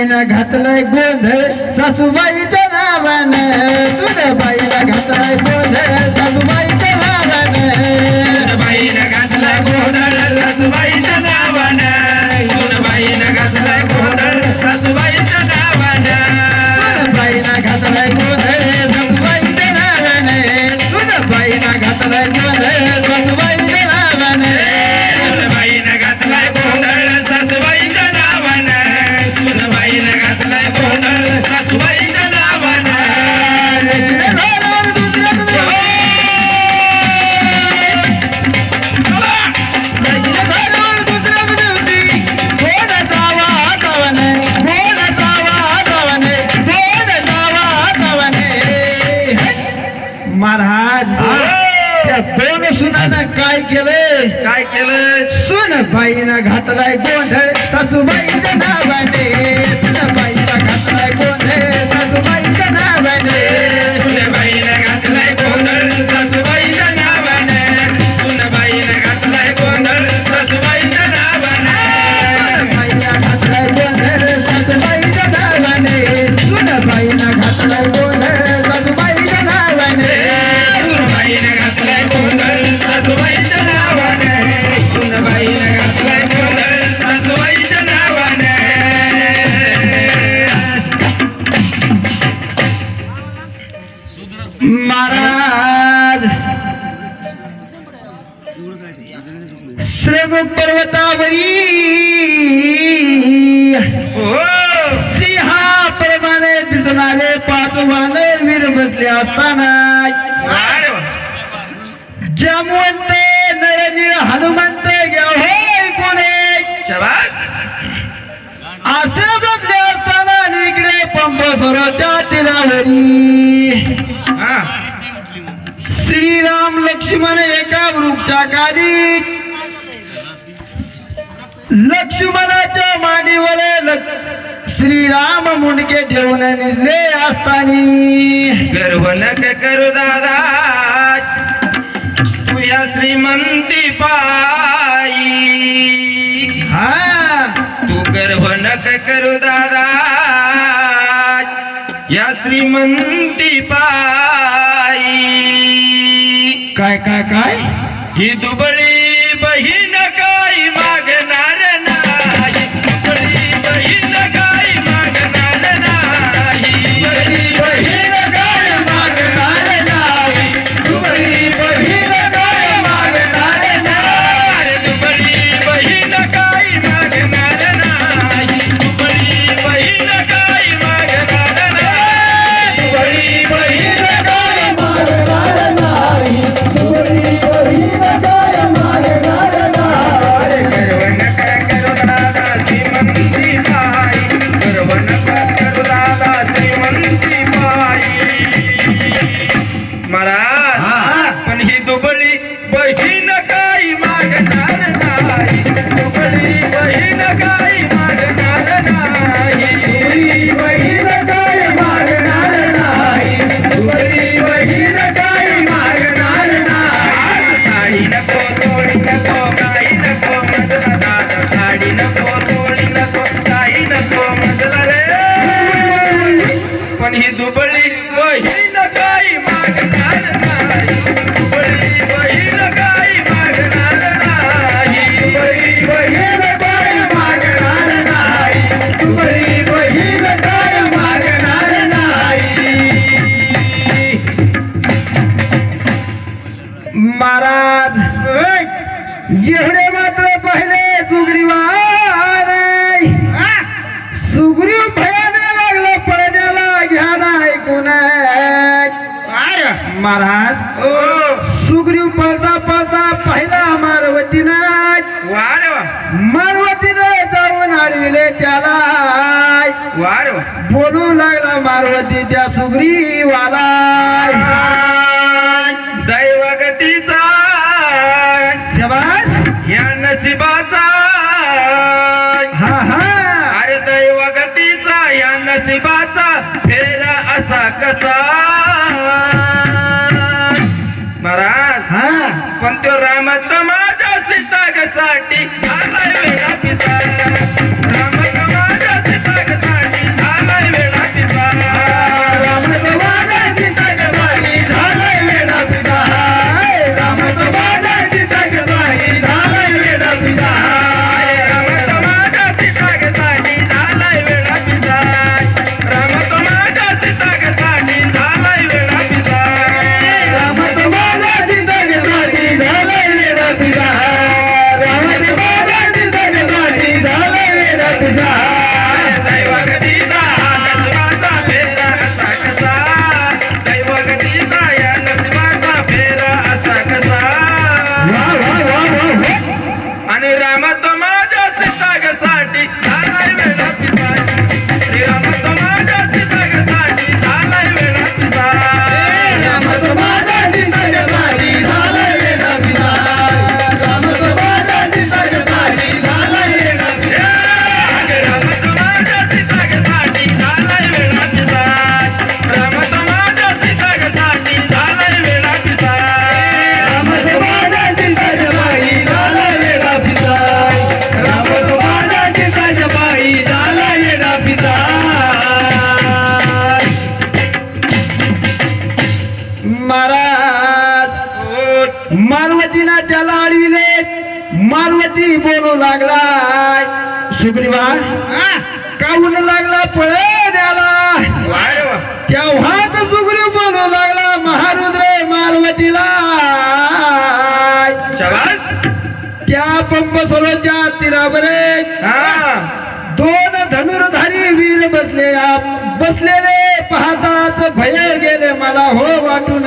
बाईनं घातलंय गोंधळ. सासूबाई जनावन सुन बाईला घातलाय गोंधळ. એટલે સુન ભાઈ ના ઘાતલાય ગોંધળ? સસુભાઈ जमवंत नळनीळ हनुमंत एवढे कोणे? असे बघले असताना इकडे पंप स्वराच्या तिरावरी श्रीराम लक्ष्मण एका वृक्षाखाली. लक्ष्मणाच्या मांडीवर लक्ष श्रीराम मुंडके देऊन निजले असतानी. गर्व नक करू दादा तुया श्रीमंती पाई हा. तू गर्व नक करू दादा या श्रीमंती पाई काय काय काय? ही दुबळी महाराज. सुग्रीव पळता पळता पहिला मारवतीनाथ वार मारवतीनं जाऊन आडविले त्याला. वार बोलू लागला मारवती त्या सुग्रीवाला. दैवगतीचा. शबाज या नशिबाचा काऊन लागला पळे द्याला तेव्हाच जुगरी बोलू लागला महारुद्र मालवतीला त्या पंप सरोच्या तीरावरे दोन धनुर्धारी वीर बसले बसलेले पाहताच भय गेले मला हो वाटून.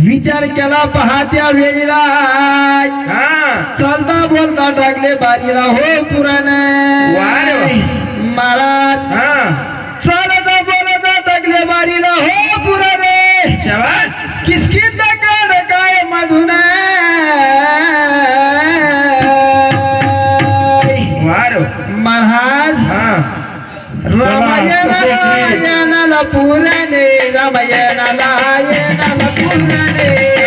विचार केला पहात्या वेळीला. चलता बोलता टाकले बारीला. हो पुराण. महाराज चलता बोलता टाकले बारीला. हो पुराण. किसकिस काळ काय मधून. महाराज. पुराणे रामायणाला येणाला पुराणे